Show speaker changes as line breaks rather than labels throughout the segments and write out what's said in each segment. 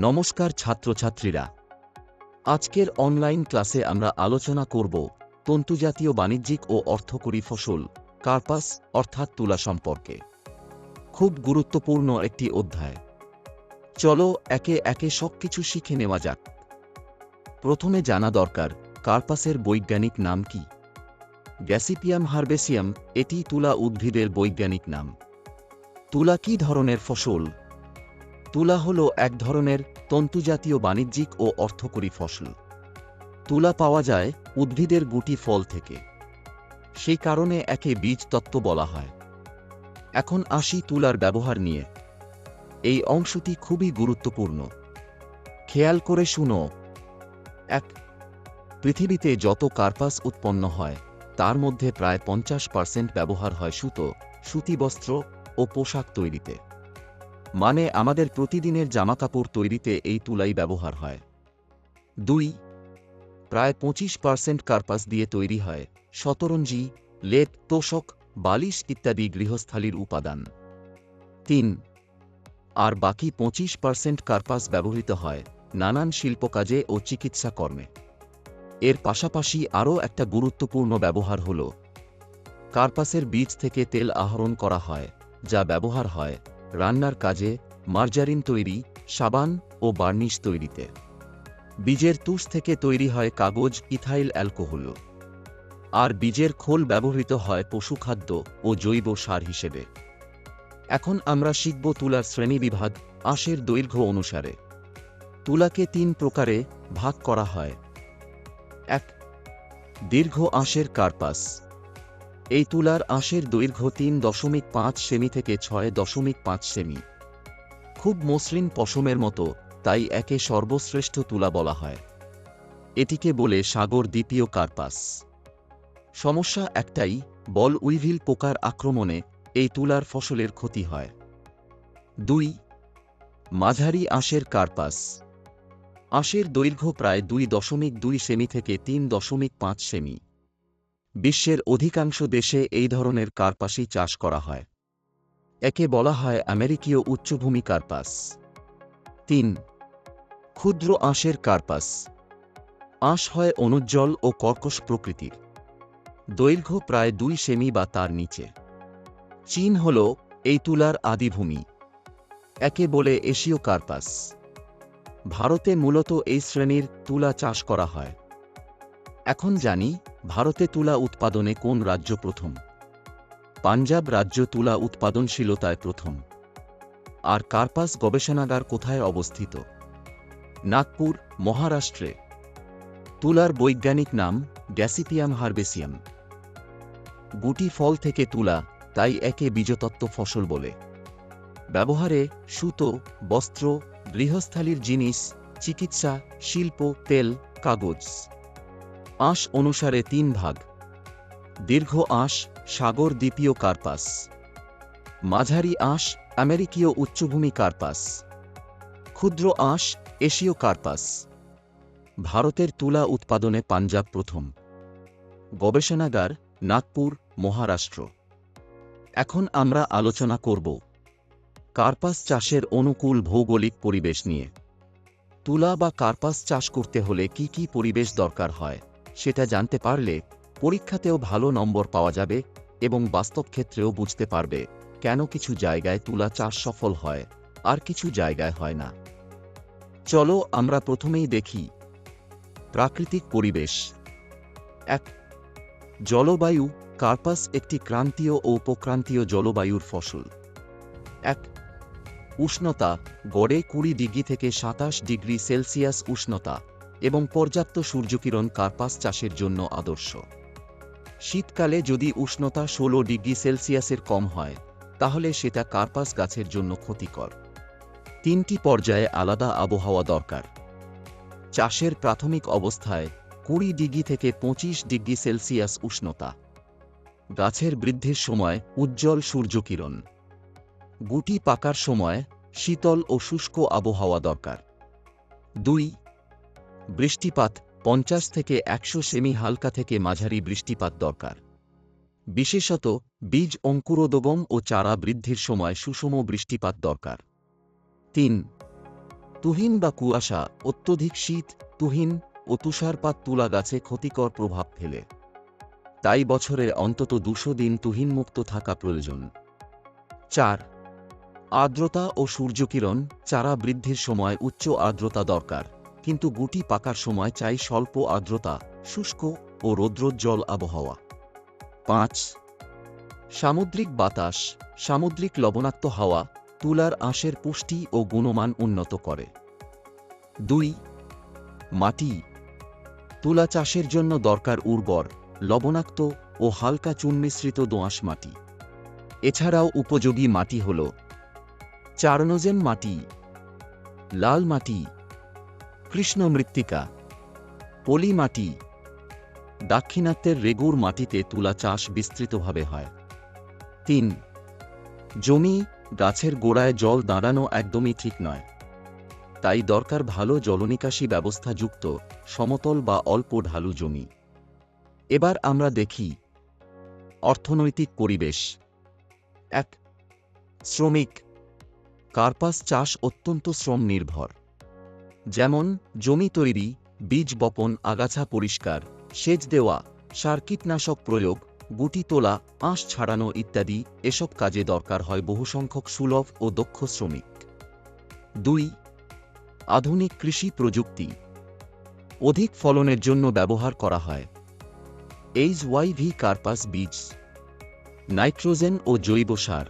নমস্কার ছাত্রছাত্রীরা। আজকের অনলাইন ক্লাসে আমরা আলোচনা করব তন্তুজাতীয় বাণিজ্যিক ও অর্থকরী ফসল, কার্পাস, অর্থাৎ তুলা সম্পর্কে। খুব গুরুত্বপূর্ণ একটি অধ্যায়। চলো একে একে সবকিছু শিখে নেওয়া যাক। প্রথমে জানা দরকার, কার্পাসের বৈজ্ঞানিক নাম কি? গ্যাসিপিয়াম হার্বেসিয়াম এটি তুলা উদ্ভিদের বৈজ্ঞানিক নাম। তুলা কি ধরনের ফসল? তুলা হল এক ধরনের তন্তুজাতীয় বাণিজ্যিক ও অর্থকরী ফসল। তুলা পাওয়া যায় উদ্ভিদের গুটি ফল থেকে। সেই কারণে একে বীজ তত্ত্ব বলা হয়। এখন আসি তুলার ব্যবহার নিয়ে। এই অংশটি খুবই গুরুত্বপূর্ণ। খেয়াল করে শুনো। এক, পৃথিবীতে যত কার্পাস উৎপন্ন হয়, তার মধ্যে প্রায় পঞ্চাশ পার্সেন্ট ব্যবহার হয় সুতো সুতিবস্ত্র ও পোশাক তৈরিতে। মানে আমাদের প্রতিদিনের জামাকাপড় তৈরিতে এই তুলাই ব্যবহার হয়। দুই, প্রায় পঁচিশ পার্সেন্ট কার্পাস দিয়ে তৈরি হয়। শতরঞ্জি, লেপ, তোষক, বালিশ ইত্যাদি গৃহস্থালির উপাদান। তিন, আর বাকি পঁচিশ পার্সেন্ট কার্পাস ব্যবহৃত হয় নানান শিল্পকাজে ও চিকিৎসা কর্মে। এর পাশাপাশি আরও একটা গুরুত্বপূর্ণ ব্যবহার হল কার্পাসের বীজ থেকে তেল আহরণ করা হয়, যা ব্যবহার হয় রান্নার কাজে মার্জারিন তৈরি, সাবান ও বার্নিশ তৈরিতে। বীজের তুষ থেকে তৈরি হয় কাগজ, ইথাইল অ্যালকোহল। আর বীজের খোল ব্যবহৃত হয় পশুখাদ্য ও জৈব সার হিসেবে। এখন আমরা শিখব তুলার শ্রেণীবিভাগ, আঁশের দৈর্ঘ্য অনুসারে। তুলাকে তিন প্রকারে ভাগ করা হয়। এক, দীর্ঘ আঁশের কার্পাস। এই তুলার আঁশের দৈর্ঘ্য তিন দশমিক পাঁচ সেমি থেকে ছয় দশমিক পাঁচ সেমি। খুব মসৃণ পশমের মতো, তাই একে সর্বশ্রেষ্ঠ তুলা বলা হয়। এটিকে বলে সাগর দ্বীপীয় কার্পাস। সমস্যা একটাই, বল উইভিল পোকার আক্রমণে এই তুলার ফসলের ক্ষতি হয়। দুই, মাঝারি আঁশের কার্পাস। আঁশের দৈর্ঘ্য প্রায় দুই দশমিক দুই সেমি থেকে তিন দশমিক পাঁচ সেমি। বিশ্বের অধিকাংশ দেশে এই ধরনের কার্পাসই চাষ করা হয়। একে বলা হয় আমেরিকীয় উচ্চভূমি কার্পাস। তিন, ক্ষুদ্র আঁশের কার্পাস। আঁশ হয় অনুজ্জ্বল ও কর্কশ প্রকৃতির। দৈর্ঘ্য প্রায় দুই সেমি বা তার নিচে। চীন হল এই তুলার আদিভূমি। একে বলে এশীয় কার্পাস। ভারতে মূলত এই শ্রেণির তুলা চাষ করা হয়। এখন জানি ভারতে তুলা উৎপাদনে কোন রাজ্য প্রথম। পাঞ্জাব রাজ্য তুলা উৎপাদনশীলতায় প্রথম। আর কার্পাস গবেষণাগার কোথায় অবস্থিত? নাগপুর, মহারাষ্ট্রে। তুলার বৈজ্ঞানিক নাম গ্যাসিপিয়াম হার্বেসিয়াম। গুটি ফল থেকে তুলা, তাই একে বীজতত্ত্ব ফসল বলে। ব্যবহারে সুতো, বস্ত্র, গৃহস্থালির জিনিস, চিকিৎসা, শিল্প, তেল, কাগজ। আঁশ অনুসারে তিন ভাগ। দীর্ঘ আঁশ, সাগর দ্বীপীয় কার্পাস। মাঝারি আঁশ, আমেরিকীয় উচ্চভূমি কার্পাস। ক্ষুদ্র আঁশ, এশীয় কার্পাস। ভারতের তুলা উৎপাদনে পাঞ্জাব প্রথম। গবেষণাগার, নাগপুর, মহারাষ্ট্র। এখন আমরা আলোচনা করব কার্পাস চাষের অনুকূল ভৌগোলিক পরিবেশ নিয়ে। তুলা বা কার্পাস চাষ করতে হলে কি কি পরিবেশ দরকার হয়? সেটা জানতে পারলে পরীক্ষাতেও ভালো নম্বর পাওয়া যাবে এবং বাস্তব ক্ষেত্রেও বুঝতে পারবে কেন কিছু জায়গায় তুলা চাষ সফল হয় আর কিছু জায়গায় হয় না। চলো আমরা প্রথমেই দেখি। প্রাকৃতিক পরিবেশ। এক, জলবায়ু, কার্পাস একটি ক্রান্তীয় ও উপক্রান্তীয় জলবায়ুর ফসল। এক, উষ্ণতা, গড়ে কুড়ি ডিগ্রি থেকে সাতাশ ডিগ্রি সেলসিয়াস উষ্ণতা। এবং পর্যাপ্ত সূর্যকিরণ কার্পাস চাষের জন্য আদর্শ। শীতকালে যদি উষ্ণতা ষোলো ডিগ্রি সেলসিয়াসের কম হয়, তাহলে সেটা কার্পাস গাছের জন্য ক্ষতিকর। তিনটি পর্যায়ে আলাদা আবহাওয়া দরকার। চাষের প্রাথমিক অবস্থায় কুড়ি ডিগ্রি থেকে পঁচিশ ডিগ্রি সেলসিয়াস উষ্ণতা। গাছের বৃদ্ধির সময় উজ্জ্বল সূর্যকিরণ। গুটি পাকার সময় শীতল ও শুষ্ক আবহাওয়া দরকার। দুই বৃষ্টিপাত পঞ্চাশ থেকে একশো সেমি হালকা থেকে মাঝারি বৃষ্টিপাত দরকার। বিশেষত বীজ অঙ্কুরোদগম ও চারা বৃদ্ধির সময় সুষম বৃষ্টিপাত দরকার। তিন, তুহিন বা কুয়াশা, অত্যধিক শীত, তুহিন ও তুষারপাত তুলা গাছে ক্ষতিকর প্রভাব ফেলে। তাই বছরে অন্তত দুশো দিন তুহিনমুক্ত থাকা প্রয়োজন। চার, আর্দ্রতা ও সূর্যকিরণ, চারা বৃদ্ধির সময় উচ্চ আর্দ্রতা দরকার। কিন্তু গুটি পাকার সময় চাই স্বল্প আর্দ্রতা, শুষ্ক ও রৌদ্রোজ্জ্বল আবহাওয়া। পাঁচ, সামুদ্রিক বাতাস, সামুদ্রিক লবণাক্ত হাওয়া, তুলার আঁশের পুষ্টি ও গুণমান উন্নত করে। দুই, মাটি, তুলা চাষের জন্য দরকার উর্বর, লবণাক্ত ও হালকা চুন মিশ্রিত দোআঁশ মাটি। এছাড়াও উপযোগী মাটি হল চারনোজেন মাটি, লাল মাটি কৃষ্ণ মৃত্তিকা, পলি মাটি, দাক্ষিণাত্যের রেগুর মাটিতে তুলা চাষ বিস্তৃতভাবে হয়। তিন, জমি গাছের গোড়ায় জল দাঁড়ানো একদমই ঠিক নয়। তাই দরকার ভালো জলনিকাশি ব্যবস্থা যুক্ত, সমতল বা অল্প ঢালু জমি। এবার আমরা দেখি অর্থনৈতিক পরিবেশ। এক, শ্রমিক। কার্পাস চাষ অত্যন্ত শ্রম নির্ভর। যেমন, জমি তৈরি, বীজ বপন, আগাছা পরিষ্কার, সেচ দেওয়া, সার কীটনাশক প্রয়োগ, গুটি তোলা আঁশ ছাড়ানো ইত্যাদি এসব কাজে দরকার হয় বহুসংখ্যক সুলভ ও দক্ষ শ্রমিক। দুই, আধুনিক কৃষি প্রযুক্তি। অধিক ফলনের জন্য ব্যবহার করা হয়। এইচ ওয়াইভি কার্পাস বীজ, নাইট্রোজেন ও জৈব সার,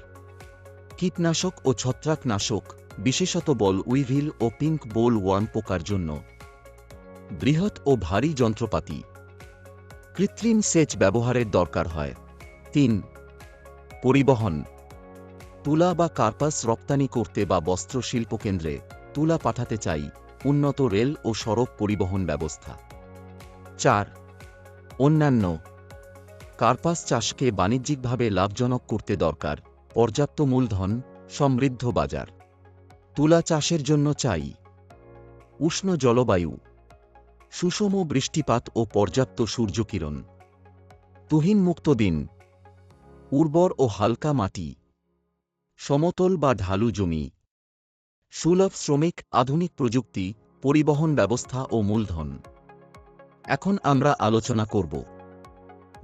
কীটনাশক ও ছত্রাকনাশক বিশেষত বল উইভিল ও পিঙ্ক বোল ওয়ার্ম পোকার জন্য। বৃহৎ ও ভারী যন্ত্রপাতি। কৃত্রিম সেচ ব্যবহারের দরকার হয়। তিন, পরিবহন। তুলা বা কার্পাস রপ্তানি করতে বা বস্ত্র শিল্পকেন্দ্রে তুলা পাঠাতে চাই উন্নত রেল ও সড়ক পরিবহন ব্যবস্থা। চার, অন্যান্য। কার্পাস চাষকে বাণিজ্যিকভাবে লাভজনক করতে দরকার পর্যাপ্ত মূলধন, সমৃদ্ধ বাজার। তুলা চাষের জন্য চাই। উষ্ণ জলবায়ু। সুষম বৃষ্টিপাত ও পর্যাপ্ত সূর্যকিরণ। তুহিন মুক্ত দিন। উর্বর ও হালকা মাটি। সমতল বা ঢালু জমি। সুলভ শ্রমিক, আধুনিক প্রযুক্তি, পরিবহন ব্যবস্থা ও মূলধন। এখন আমরা আলোচনা করব।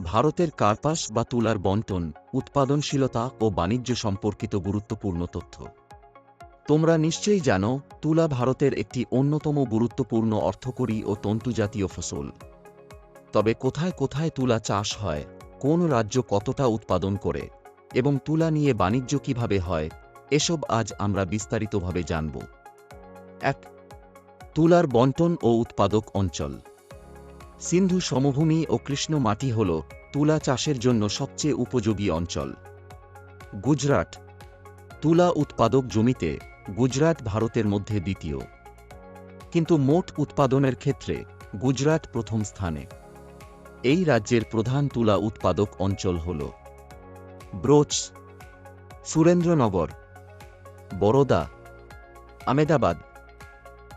ভারতের কার্পাস বা তুলার বন্টন, উৎপাদনশীলতা ও বাণিজ্য সম্পর্কিত গুরুত্বপূর্ণ তথ্য। তোমরা নিশ্চয়ই জানো, তুলা ভারতের একটি অন্যতম গুরুত্বপূর্ণ অর্থকরী ও তন্তুজাতীয় ফসল। তবে কোথায় কোথায় তুলা চাষ হয়, কোন রাজ্য কতটা উৎপাদন করে, এবং তুলা নিয়ে বাণিজ্য কীভাবে হয়, এসব আজ আমরা বিস্তারিতভাবে জানব। এক, তুলার বন্টন ও উৎপাদক অঞ্চল। সিন্ধু সমভূমি ও কৃষ্ণ মাটি হল তুলা চাষের জন্য সবচেয়ে উপযোগী অঞ্চল। গুজরাট, তুলা উৎপাদক জমিতে গুজরাট ভারতের মধ্যে দ্বিতীয়। কিন্তু মোট উৎপাদনের ক্ষেত্রে গুজরাট প্রথম স্থানে। এই রাজ্যের প্রধান তুলা উৎপাদক অঞ্চল হল ব্রোচ, সুরেন্দ্রনগর, বরোদা, আমেদাবাদ,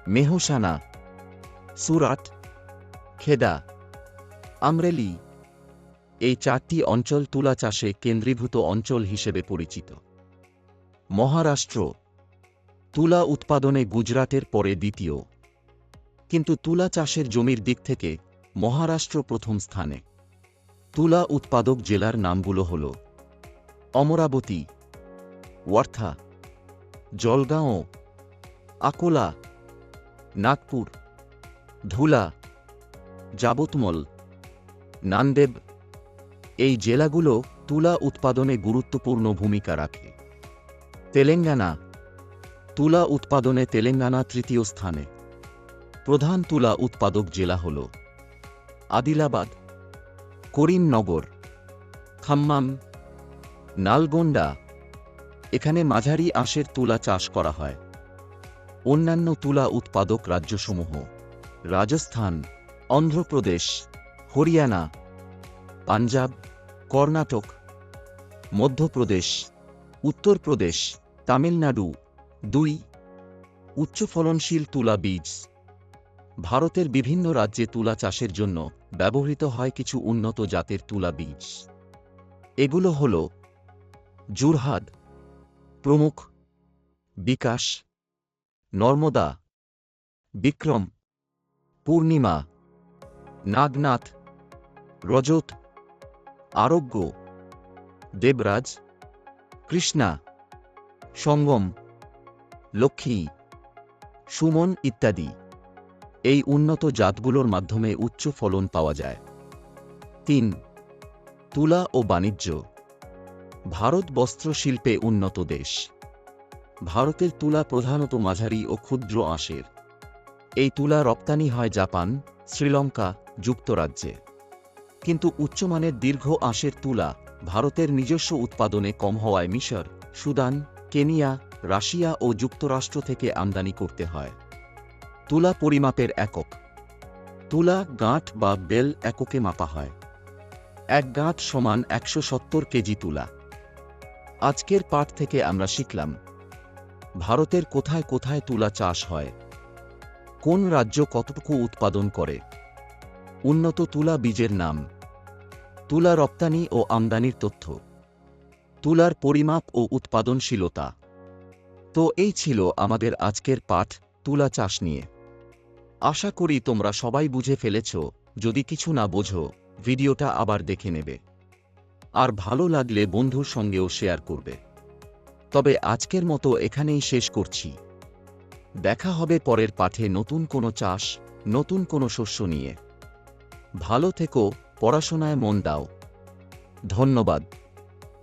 মেহসানা, সুরাট, খেদা, আমরেলি। এই চারটি অঞ্চল তুলা চাষে কেন্দ্রীভূত অঞ্চল হিসেবে পরিচিত। মহারাষ্ট্র তুলা উৎপাদনে গুজরাটের পরে দ্বিতীয়। কিন্তু তুলা চাষের জমির দিক থেকে মহারাষ্ট্র প্রথম স্থানে। তুলা উৎপাদক জেলার নামগুলো হল অমরাবতী ওয়ার্থা জলগাঁও, আকোলা, নাগপুর, ধুলা, যাবতমল, নান্দেব। এই জেলাগুলো তুলা উৎপাদনে গুরুত্বপূর্ণ ভূমিকা রাখে। তেলেঙ্গানা তুলা উৎপাদনে তেলেঙ্গানা তৃতীয় স্থানে। প্রধান তুলা উৎপাদক জেলা হল আদিলাবাদ, করিমনগর, খাম্মাম, নালগোন্ডা। এখানে মাঝারি আঁশের তুলা চাষ করা হয়। অন্যান্য তুলা উৎপাদক রাজ্যসমূহ রাজস্থান, অন্ধ্রপ্রদেশ, হরিয়ানা, পাঞ্জাব, কর্ণাটক, মধ্যপ্রদেশ, উত্তরপ্রদেশ, তামিলনাড়ু দুই, উচ্চ ফলনশীল তুলা বীজ। ভারতের বিভিন্ন রাজ্যে তুলা চাষের জন্য ব্যবহৃত হয় কিছু উন্নত জাতের তুলা বীজ। এগুলো হল জুরহাদ প্রমুখ, বিকাশ, নর্মদা, বিক্রম, পূর্ণিমা, নাগনাথ, রজত, আরোগ্য, দেবরাজ, কৃষ্ণা, সঙ্গম। লক্ষ্মী, সুমন ইত্যাদি। এই উন্নত জাতগুলোর মাধ্যমে উচ্চ ফলন পাওয়া যায়। তিন, তুলা ও বাণিজ্য। ভারত বস্ত্রশিল্পে উন্নত দেশ। ভারতের তুলা প্রধানত মাঝারি ও ক্ষুদ্র আঁশের। এই তুলা রপ্তানি হয় জাপান, শ্রীলঙ্কা, যুক্তরাজ্যে। কিন্তু উচ্চমানের দীর্ঘ আঁশের তুলা ভারতের নিজস্ব উৎপাদনে কম হওয়ায় মিশর, সুদান, কেনিয়া রাশিয়া ও যুক্তরাষ্ট্র থেকে আমদানি করতে হয়। তুলা পরিমাপের একক। তুলা, গাঁট বা বেল এককে মাপা হয়। এক গাঁট সমান একশো সত্তর কেজি তুলা। আজকের পাঠ থেকে আমরা শিখলাম, ভারতের কোথায় কোথায় তুলা চাষ হয়, কোন রাজ্য কতটুকু উৎপাদন করে, উন্নত তুলা বীজের নাম, তুলা রপ্তানি ও আমদানির তথ্য, তুলার পরিমাপ ও উৎপাদনশীলতা। তো এই ছিল আমাদের আজকের পাঠ, তুলা চাষ নিয়ে। আশা করি তোমরা সবাই বুঝে ফেলেছ, যদি কিছু না বোঝো, ভিডিওটা আবার দেখে নেবে। আর ভালো লাগলে বন্ধুর সঙ্গেও শেয়ার করবে। তবে আজকের মতো এখানেই শেষ করছি। দেখা হবে পরের পাঠে নতুন কোনো চাষ, নতুন কোনো শস্য নিয়ে। ভালো থেকো, পড়াশোনায় মন দাও। ধন্যবাদ।